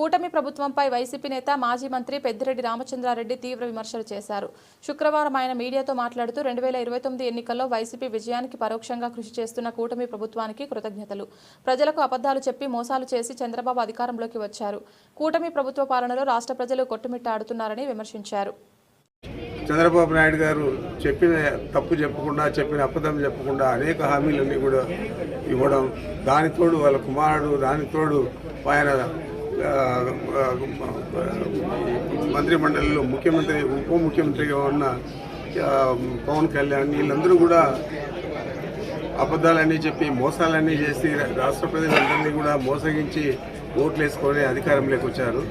కూటమి ప్రభుత్వంపై వైసీపీ నేత మాజీ మంత్రి పెద్దిరెడ్డి రామచంద్రారెడ్డి తీవ్ర విమర్శలు చేశారు. శుక్రవారం ఆయన మీడియాతో మాట్లాడుతూ రెండు వేల ఇరవై తొమ్మిది ఎన్నికల్లో వైసీపీ విజయానికి పరోక్షంగా కృషి చేస్తున్న కూటమి ప్రభుత్వానికి కృతజ్ఞతలు. ప్రజలకు అబద్ధాలు చెప్పి మోసాలు చేసి చంద్రబాబు అధికారంలోకి వచ్చారు. కూటమి ప్రభుత్వ పాలనలో రాష్ట్ర ప్రజలు కొట్టుమిట్టాడుతున్నారని విమర్శించారు. చంద్రబాబు నాయుడు గారు చెప్పిన తప్పు చెప్పకుండా చెప్పిన అబద్ధం చెప్పకుండా అనేక హామీలన్నీ కూడా ఇవ్వడం దానితోడు వాళ్ళ కుమారుడు దానితోడు ఆయన మంత్రిమండలిలో ముఖ్యమంత్రి ఉప ముఖ్యమంత్రిగా ఉన్న పవన్ కళ్యాణ్ వీళ్ళందరూ కూడా అబద్ధాలన్నీ చెప్పి మోసాలన్నీ చేసి రాష్ట్ర ప్రజలందరినీ కూడా మోసగించి ఓట్లు వేసుకొని అధికారంలోకి వచ్చారు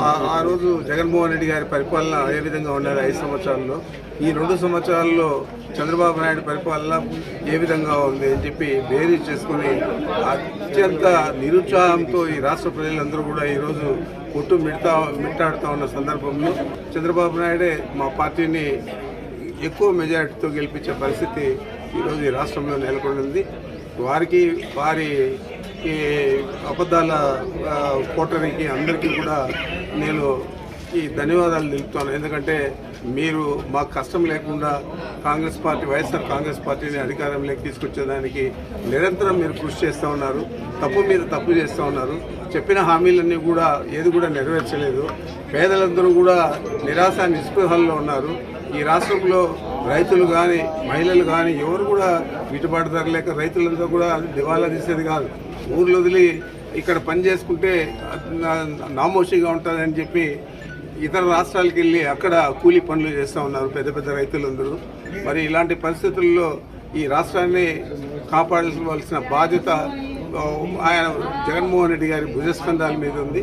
ఆ- ఆ రోజు జగన్మోహన్ రెడ్డి గారి పరిపాలన ఏ విధంగా ఉన్నది ఐదు సంవత్సరాల్లో. ఈ రెండు సంవత్సరాల్లో చంద్రబాబు నాయుడు పరిపాలన ఏ విధంగా ఉంది అని చెప్పి బేరీ చేసుకుని అత్యంత నిరుత్సాహంతో ఈ రాష్ట్ర ప్రజలందరూ కూడా ఈరోజు కొట్టు మిడతా మిట్టాడుతూ ఉన్న సందర్భంలో చంద్రబాబు నాయుడే మా పార్టీని ఎక్కువ మెజారిటీతో గెలిపించే పరిస్థితి ఈరోజు ఈ రాష్ట్రంలో నెలకొంది. వారికి వారి ఈ అబద్ధాల ఆ, కోటరికి అందరికీ కూడా నేను ఈ ధన్యవాదాలు తెలుపుతాను. ఎందుకంటే మీరు మాకు కష్టం లేకుండా కాంగ్రెస్ పార్టీ వైఎస్ఆర్ కాంగ్రెస్ పార్టీని అధికారంలోకి తీసుకొచ్చేదానికి నిరంతరం మీరు కృషి చేస్తూ ఉన్నారు. తప్పు మీద తప్పు చేస్తూ ఉన్నారు. చెప్పిన హామీలన్నీ కూడా ఏది కూడా నెరవేర్చలేదు. పేదలందరూ కూడా నిరాశ నిస్పృహల్లో ఉన్నారు. ఈ రాష్ట్రంలో రైతులు కానీ మహిళలు కానీ ఎవరు కూడా గిట్టుబాటు ధర లేక రైతులంతా కూడా దివాలా తీసేది కాదు. ఊర్లు వదిలి ఇక్కడ పని చేసుకుంటే నామోషిగా ఉంటుందని చెప్పి ఇతర రాష్ట్రాలకు వెళ్ళి అక్కడ కూలీ పనులు చేస్తూ ఉన్నారు పెద్ద పెద్ద రైతులందరూ. మరి ఇలాంటి పరిస్థితుల్లో ఈ రాష్ట్రాన్ని కాపాడవలసిన బాధ్యత ఆయన జగన్మోహన్ రెడ్డి గారి భుజస్కంధాల మీద ఉంది.